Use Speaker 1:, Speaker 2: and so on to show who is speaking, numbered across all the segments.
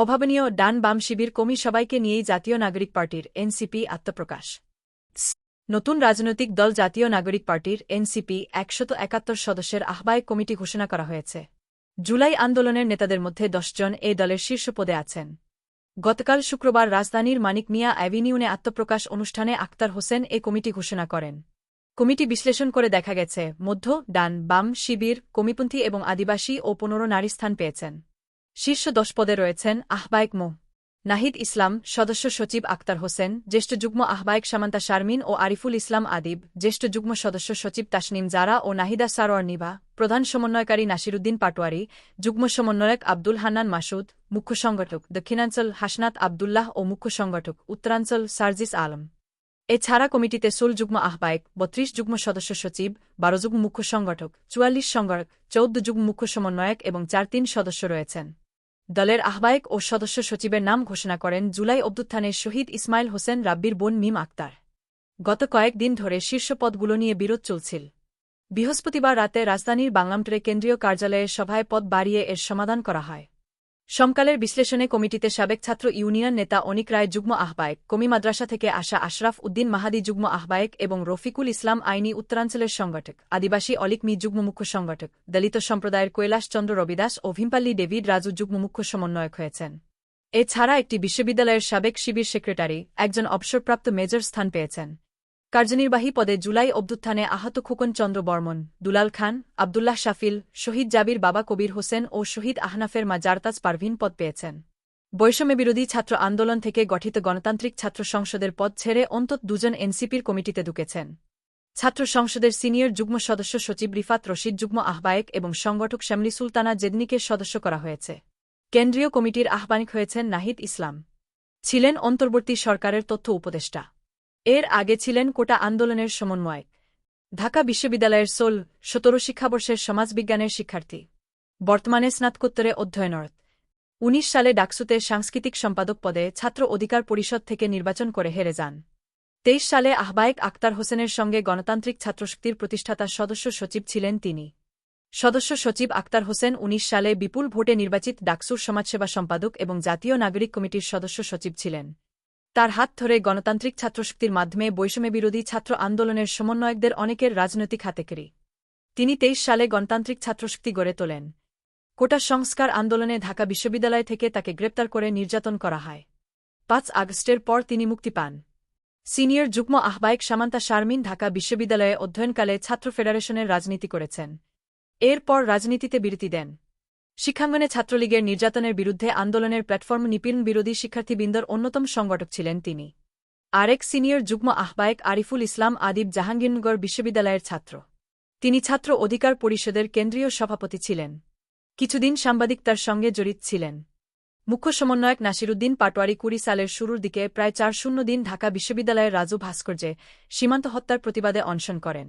Speaker 1: অভাবনীয় ডান বাম শিবির কমি সবাইকে নিয়েই জাতীয় নাগরিক পার্টির এনসিপি আত্মপ্রকাশ। নতুন রাজনৈতিক দল জাতীয় নাগরিক পার্টির এনসিপি একশত একাত্তর সদস্যের আহ্বায়ক কমিটি ঘোষণা করা হয়েছে। জুলাই আন্দোলনের নেতাদের মধ্যে দশজন এই দলের শীর্ষ পদে আছেন। গতকাল শুক্রবার রাজধানীর মানিক মিয়া অ্যাভিনিউনে আত্মপ্রকাশ অনুষ্ঠানে আক্তার হোসেন এ কমিটি ঘোষণা করেন। কমিটি বিশ্লেষণ করে দেখা গেছে, মধ্য, ডান, বাম শিবির, কমিপন্থী এবং আদিবাসী ও পনেরো নারী স্থান পেয়েছেন। শীর্ষ দশ পদে রয়েছেন আহ্বায়ক মো. নাহিদ ইসলাম, সদস্য সচিব আক্তার হোসেন, জ্যেষ্ঠ যুগ্ম আহ্বায়ক সামান্তা শারমিন ও আরিফুল ইসলাম আদিব, জ্যেষ্ঠ যুগ্ম সদস্য সচিব তাসনিম জারা ও নাহিদা সারোয়ার নিভা, প্রধান সমন্বয়কারী নাসিরুদ্দিন পাটোয়ারি, যুগ্ম সমন্বয়ক আব্দুল হান্নান মাসুদ, মুখ্য সংগঠক দক্ষিণাঞ্চল হাসনাত আবদুল্লাহ ও মুখ্য সংগঠক উত্তরাঞ্চল সার্জিস আলম। এছাড়া কমিটিতে ষোল যুগ্ম আহ্বায়ক, বত্রিশ যুগ্ম সদস্য সচিব, বারো যুগ্ম মুখ্য সংগঠক, চুয়াল্লিশ সংগঠক, চৌদ্দ যুগ্ম মুখ্য সমন্বয়ক এবং চার তিন সদস্য রয়েছেন। দলের আহ্বায়ক ও সদস্য সচিবের নাম ঘোষণা করেন জুলাই অভ্যুত্থানের শহীদ ইসমাইল হোসেন রাব্বির বোন মিম আক্তার। গত কয়েকদিন ধরে শীর্ষ পদগুলো নিয়ে বিরোধ চলছিল। বৃহস্পতিবার রাতে রাজধানীর বাংলামটরে কেন্দ্রীয় কার্যালয়ের সভায় পদ বাড়িয়ে এর সমাধান করা হয়। সমকালের বিশ্লেষণে কমিটিতে সাবেক ছাত্র ইউনিয়ন নেতা অনিক রায় যুগ্ম আহ্বায়ক, কমি মাদ্রাসা থেকে আসা আশরাফ উদ্দিন মাহাদি যুগ্ম আহ্বায়ক এবং রফিকুল ইসলাম আইনি উত্তরাঞ্চলের সংগঠক, আদিবাসী অলিক মি যুগ্ম মুখ্য সংগঠক, দলিত সম্প্রদায়ের কৈলাস চন্দ্র রবিদাস ও ভিম্পাল্লি ডেভিড রাজু যুগ্ম মুখ্য সমন্বয়ক হয়েছেন। এছাড়া একটি বিশ্ববিদ্যালয়ের সাবেক শিবির সেক্রেটারি, একজন অবসরপ্রাপ্ত মেজর স্থান পেয়েছেন। কার্যনির্বাহী পদে জুলাই অভ্যুত্থানে আহত খোকন চন্দ্র বর্মন, দুলাল খান, আবদুল্লাহ শাফিল, শহীদ জাবির বাবা কবির হোসেন ও শহীদ আহনাফের মা জারতাজ পারভিন পদ পেয়েছেন। বৈষম্য বিরোধী ছাত্র আন্দোলন থেকে গঠিত গণতান্ত্রিক ছাত্র সংসদের পদ ছেড়ে অন্তত দুজন এনসিপির কমিটিতে ঢুকেছেন। ছাত্র সংসদের সিনিয়র যুগ্ম সদস্য সচিব রিফাত রশিদ, যুগ্ম আহ্বায়ক এবং সংগঠক শ্যামলি সুলতানা জেদনিকে সদস্য করা হয়েছে। কেন্দ্রীয় কমিটির আহ্বানিক হয়েছেন নাহিদ ইসলাম। ছিলেন অন্তর্বর্তী সরকারের তথ্য উপদেষ্টা। এর আগে ছিলেন কোটা আন্দোলনের সমন্বয়ক। ঢাকা বিশ্ববিদ্যালয়ের সোল সতেরো শিক্ষাবর্ষের সমাজবিজ্ঞানের শিক্ষার্থী। বর্তমানে স্নাতকোত্তরে অধ্যয়নরত। উনিশ সালে ডাকসুতে সাংস্কৃতিক সম্পাদক পদে ছাত্র অধিকার পরিষদ থেকে নির্বাচন করে হেরে যান। তেইশ সালে আহ্বায়ক আক্তার হোসেনের সঙ্গে গণতান্ত্রিক ছাত্রশক্তির প্রতিষ্ঠাতা সদস্য সচিব ছিলেন তিনি। সদস্য সচিব আক্তার হোসেন উনিশ সালে বিপুল ভোটে নির্বাচিত ডাকসুর সমাজসেবা সম্পাদক এবং জাতীয় নাগরিক কমিটির সদস্য সচিব ছিলেন। তার হাত ধরে গণতান্ত্রিক ছাত্রশক্তির মাধ্যমে বৈষম্যবিরোধী ছাত্র আন্দোলনের সমন্বয়কদের অনেকের রাজনৈতিক হাতেকেরি তিনি তেইশ সালে গণতান্ত্রিক ছাত্রশক্তি গড়ে তোলেন। কোটা সংস্কার আন্দোলনে ঢাকা বিশ্ববিদ্যালয় থেকে তাকে গ্রেপ্তার করে নির্যাতন করা হয়। পাঁচ আগস্টের পর তিনি মুক্তি পান। সিনিয়র যুগ্ম আহ্বায়ক সামান্তা শারমিন ঢাকা বিশ্ববিদ্যালয়ে অধ্যয়নকালে ছাত্র ফেডারেশনের রাজনীতি করেছেন। এরপর রাজনীতিতে বিরতি দেন। শিক্ষাঙ্গনে ছাত্রলীগের নির্যাতনের বিরুদ্ধে আন্দোলনের প্ল্যাটফর্ম নিপীড়ন বিরোধী শিক্ষার্থীবৃন্দর অন্যতম সংগঠক ছিলেন তিনি। আরেক সিনিয়র যুগ্ম আহ্বায়ক আরিফুল ইসলাম আদিব জাহাঙ্গীরনগর বিশ্ববিদ্যালয়ের ছাত্র। তিনি ছাত্র অধিকার পরিষদের কেন্দ্রীয় সভাপতি ছিলেন। কিছুদিন সাংবাদিক তার সঙ্গে জড়িত ছিলেন। মুখ্য সমন্বয়ক নাসিরুদ্দিন পাটোয়ারি কুড়ি সালের শুরুর দিকে প্রায় চার শূন্য দিন ঢাকা বিশ্ববিদ্যালয়ের রাজু ভাস্কর্যে সীমান্ত হত্যার প্রতিবাদে অনশন করেন।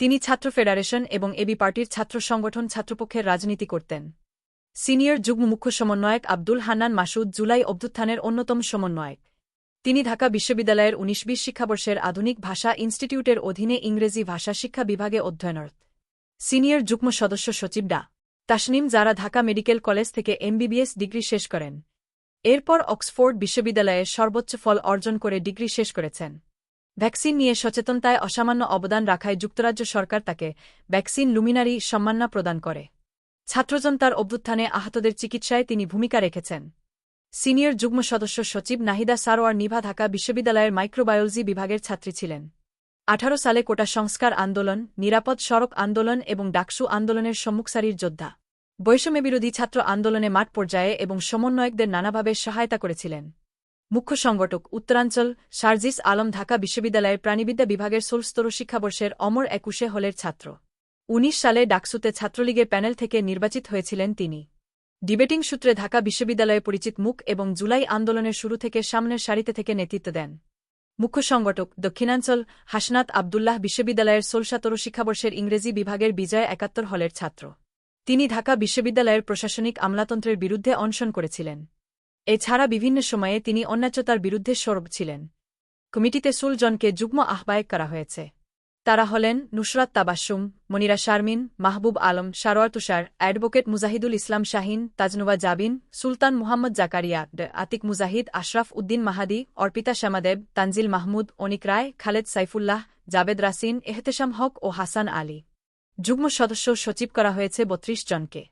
Speaker 1: তিনি ছাত্র ফেডারেশন এবং এবি পার্টির ছাত্র সংগঠন ছাত্রপক্ষের রাজনীতি করতেন। সিনিয়র যুগ্ম মুখ্য সমন্বয়ক আব্দুল হান্নান মাসুদ জুলাই অভ্যুত্থানের অন্যতম সমন্বয়ক। তিনি ঢাকা বিশ্ববিদ্যালয়ের উনিশ বিশ শিক্ষাবর্ষের আধুনিক ভাষা ইনস্টিটিউটের অধীনে ইংরেজি ভাষা শিক্ষা বিভাগে অধ্যয়নরত। সিনিয়র যুগ্ম সদস্য সচিব ডা। তাসনিম যারা ঢাকা মেডিকেল কলেজ থেকে এমবিবিএস ডিগ্রি শেষ করেন। এরপর অক্সফোর্ড বিশ্ববিদ্যালয়ে সর্বোচ্চ ফল অর্জন করে ডিগ্রি শেষ করেছেন। ভ্যাকসিন নিয়ে সচেতনতায় অসামান্য অবদান রাখায় যুক্তরাজ্য সরকার তাকে ভ্যাকসিন লুমিনারি সম্মাননা প্রদান করে। ছাত্রজনতার অভ্যুত্থানে আহতদের চিকিৎসায় তিনি ভূমিকা রেখেছেন। সিনিয়র যুগ্ম সদস্য সচিব নাহিদা সারোয়ার নিভা ঢাকা বিশ্ববিদ্যালয়ের মাইক্রোবায়োলজি বিভাগের ছাত্রী ছিলেন। আঠারো সালে কোটা সংস্কার আন্দোলন, নিরাপদ সড়ক আন্দোলন এবং ডাকসু আন্দোলনের সম্মুখসারির যোদ্ধা। বৈষম্য বিরোধী ছাত্র আন্দোলনে মাঠ পর্যায়ে এবং সমন্বয়কদের নানাভাবে সহায়তা করেছিলেন। মুখ্য সংগঠক, উত্তরাঞ্চল, সার্জিস আলম ঢাকা বিশ্ববিদ্যালয়ের প্রাণীবিদ্যা বিভাগের ষোলস্তর শিক্ষাবর্ষের অমর একুশে হলের ছাত্র। উনিশ সালে ডাকসুতে ছাত্রলীগের প্যানেল থেকে নির্বাচিত হয়েছিলেন তিনি। ডিবেটিং সূত্রে ঢাকা বিশ্ববিদ্যালয়ে পরিচিত মুখ এবং জুলাই আন্দোলনের শুরু থেকে সামনের সারিতে থেকে নেতৃত্ব দেন। মুখ্য সংগঠক দক্ষিণাঞ্চল হাসনাত আবদুল্লাহ বিশ্ববিদ্যালয়ের ষোলশাতর শিক্ষাবর্ষের ইংরেজি বিভাগের বিজয় একাত্তর হলের ছাত্র। তিনি ঢাকা বিশ্ববিদ্যালয়ের প্রশাসনিক আমলাতন্ত্রের বিরুদ্ধে অনশন করেছিলেন। এছাড়া বিভিন্ন সময়ে তিনি অন্যায্যতার বিরুদ্ধে সরব ছিলেন। কমিটিতে সুলজনকে যুগ্ম আহ্বায়ক করা হয়েছে। তারা হলেন নুসরাত তাবাসুম মনিরা শারমিন, মাহবুব আলম, সারোয়ার তুষার, অ্যাডভোকেট মুজাহিদুল ইসলাম শাহিন, তাজনুবা জাবিন, সুলতান মুহাম্মদ জাকারিয়া আতিক মুজাহিদ, আশরাফ উদ্দিন মাহাদি, অর্পিতা শ্যামাদেব, তানজিল মাহমুদ, অনিক রায়, খালেদ সাইফুল্লাহ, জাবেদ রাসিন, এহতেশাম হক ও হাসান আলী। যুগ্ম সদস্য সচিব করা হয়েছে বত্রিশ জনকে।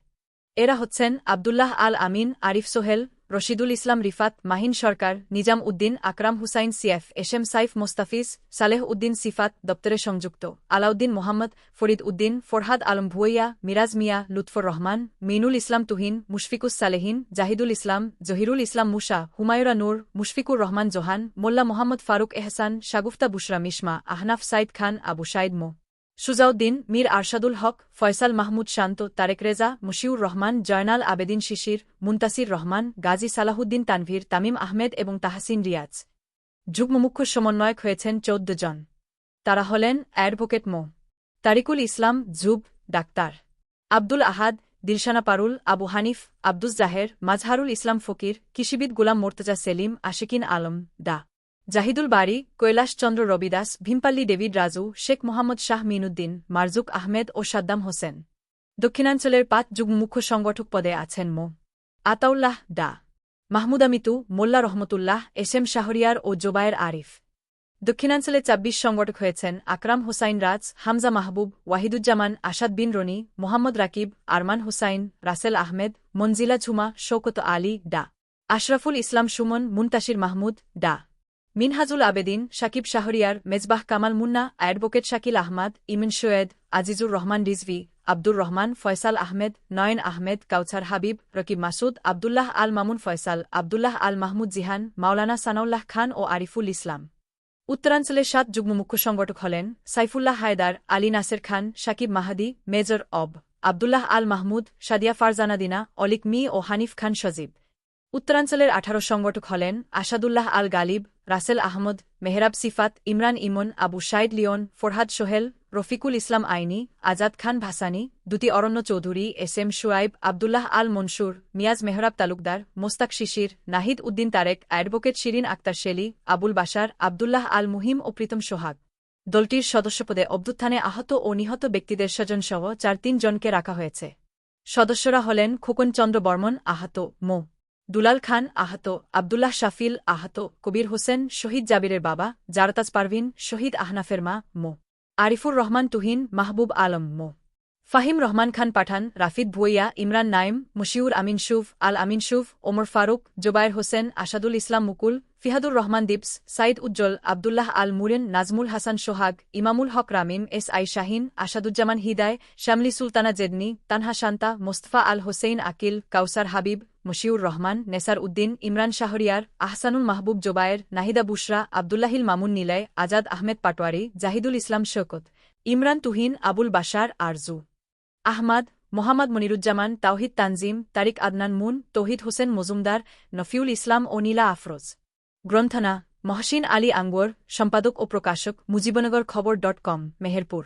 Speaker 1: এরা হচ্ছেন আবদুল্লাহ আল আমিন, আরিফ সোহেল রশিদুল ইসলাম রিফাত, মাহিন সরকার, নিজাম উদ্দিন, আকরাম হুসাইন সিএফ, এশএম সাইফ মোস্তাফিজ, সালেহ উদ্দিন সিফাত দপ্তরে সংযুক্ত। আলাউদ্দিন মোহাম্মদ, ফরিদ উদ্দিন, ফরহাদ আলম ভুইয়া, মিরাজ মিয়া, লুৎফর রহমান, মিনুল ইসলাম তুহিন, মুশফিকুস সালেহিন, জাহিদুল ইসলাম, জহিরুল ইসলাম মুসা, হুমায়ুরা নূর, মুশফিকুর রহমান জোহান, মোল্লা মোহাম্মদ ফারুক এহসান, শাগুফতা বুশরা মিশমা, আহনাফ সাইদ খান, আবু সাইদ মো। সুজাউদ্দিন, মীর আরশাদুল হক, ফয়সাল মাহমুদ শান্ত, তারেক রেজা, মুশিউর রহমান, জয়নাল আবেদিন শিশির, মুন্তাসির রহমান, গাজী সালাহুদ্দিন তানভীর, তামিম আহমেদ এবং তাহাসিন রিয়াজ। যুগ্ম মুখ্য সমন্বয়ক হয়েছেন চৌদ্দ জন। তারা হলেন অ্যাডভোকেট মো। তারিকুল ইসলাম জুব ডাক্তার। আব্দুল আহাদ, দিলশানা পারুল, আবু হানিফ, আব্দুস জাহের, মাজহারুল ইসলাম ফকির, কৃষিবিদ গুলাম মোর্তজা সেলিম, আশিকিন আলম ডা জাহিদুল বাড়ি কৈলাসচন্দ্র রবিদাস, ভীমপাল্লি ডেভিড রাজু, শেখ মোহাম্মদ শাহ মিনুদ্দিন, মারজুক আহমেদ ও সাদ্দাম হোসেন। দক্ষিণাঞ্চলের পাঁচ যুগ মুখ্য সংগঠক পদে আছেন মো. আতাউল্লাহ ডা, মাহমুদা মিতু, মোল্লা রহমতুল্লাহ, এস এম শাহরিয়ার ও জোবায়ের আরিফ। দক্ষিণাঞ্চলে চাব্বিশ সংগঠক হয়েছেন আকরাম হুসাইন রাজ, হামজা মাহবুব, ওয়াহিদুজ্জামান, আসাদ বিন রনি, মোহাম্মদ রাকিব, আরমান হুসাইন, রাসেল আহমেদ, মনজিলা ঝুমা শৌকত আলী ডা, আশরাফুল ইসলাম সুমন, মুনতাসির মাহমুদ ডা। মিনহাজুল আবেদিন, শাকিব শাহরিয়ার, মেজবাহ কামাল মুন্না, অ্যাডভোকেট শাকিল আহমাদ, ইমিন শোয়েদ, আজিজুর রহমান রিজভি, আব্দুর রহমান, ফয়সাল আহমেদ, নয়ন আহমেদ, কাউছার হাবিব, রকিব মাসুদ, আবদুল্লাহ আল মামুন ফয়সাল, আবদুল্লাহ আল মাহমুদ জিহান, মাওলানা সানাউল্লাহ খান ও আরিফুল ইসলাম। উত্তরাঞ্চলের সাত যুগ্ম মুখ্য সংগঠক হলেন সাইফুল্লাহ হায়দার, আলী নাসের খান, শাকিব মাহাদি, মেজর অব, আবদুল্লাহ আল মাহমুদ, সাদিয়া ফারজানাদিনা অলিক মি ও হানিফ খান সজীব। উত্তরাঞ্চলের আঠারো সংগঠক হলেন আসাদুল্লাহ আল গালিব, রাসেল আহমদ, মেহরাব সিফাত, ইমরান ইমন, আবু শাইদ লিওন, ফরহাদ সোহেল, রফিকুল ইসলাম আইনি, আজাদ খান ভাসানি দুটি Aranya Chowdhury, S M Shuaib Abdullah Al Mansur, Miaz Mehrab Talukdar, Mostak Shishir, Nahid Uddin Tarek, advocate Shirin Akter Shelly, Abul Basar Abdullah Al মুহিম ও প্রীতম সোহাগ। দলটির সদস্যপদে অভ্যুত্থানে আহত ও নিহত ব্যক্তিদের স্বজনসহ চার তিন জনকে রাখা হয়েছে। সদস্যরা হলেন খোকন চন্দ্র বর্মন, আহত মো। দুলাল খান আহত, আবদুল্লাহ শাফিল আহত, কবির হোসেন, শহীদ জাবিরের বাবা, জারতাজ পারভিন, শহীদ আহনাফের মা, মো। আরিফুর রহমান তুহিন, মাহবুব আলম, মো। ফাহিম রহমান খান পাঠান, রাফিদ ভুইয়া, ইমরান নাইম, মুশিউর আমিন শুফ আল আমিন শুফ ওমর ফারুক, জোবায়ের হোসেন, আসাদুল ইসলাম মুকুল, ফিহাদুর রহমান দিপস, সাইদ উজ্জ্বল, আবদুল্লাহ আল মুরেন, Nazmul Hasan Sohag, Imamul Haque Ramim, S I Shahin, Asaduzzaman Hiday, Shyamoli Sultana Jedni, Tanha Shanta, Mostafa Al Hossain Akil, Kawsar Habib Mushiur Rahman, Nesar Uddin, Imran Shahriar, Ahsanul Mahbub Zobayer, Nahida Bushra, Abdullahil Mamun Niloy, Azad Ahmed Patwari, Zahidul Islam Shokot Imran Tuhin, Abul Bashar, Arju, Ahmad, Mohammad Moniruzzaman, Tawhid Tanzim, Tariq Adnan moon, Tauhid Hossain Majumder, Nafiul Islam ও নীলা আফরোজ। গ্রন্থনা, মহসিন আলী আঙ্গুর, সম্পাদক ও প্রকাশক, মুজিবনগর খবর ডট কম, মেহেরপুর।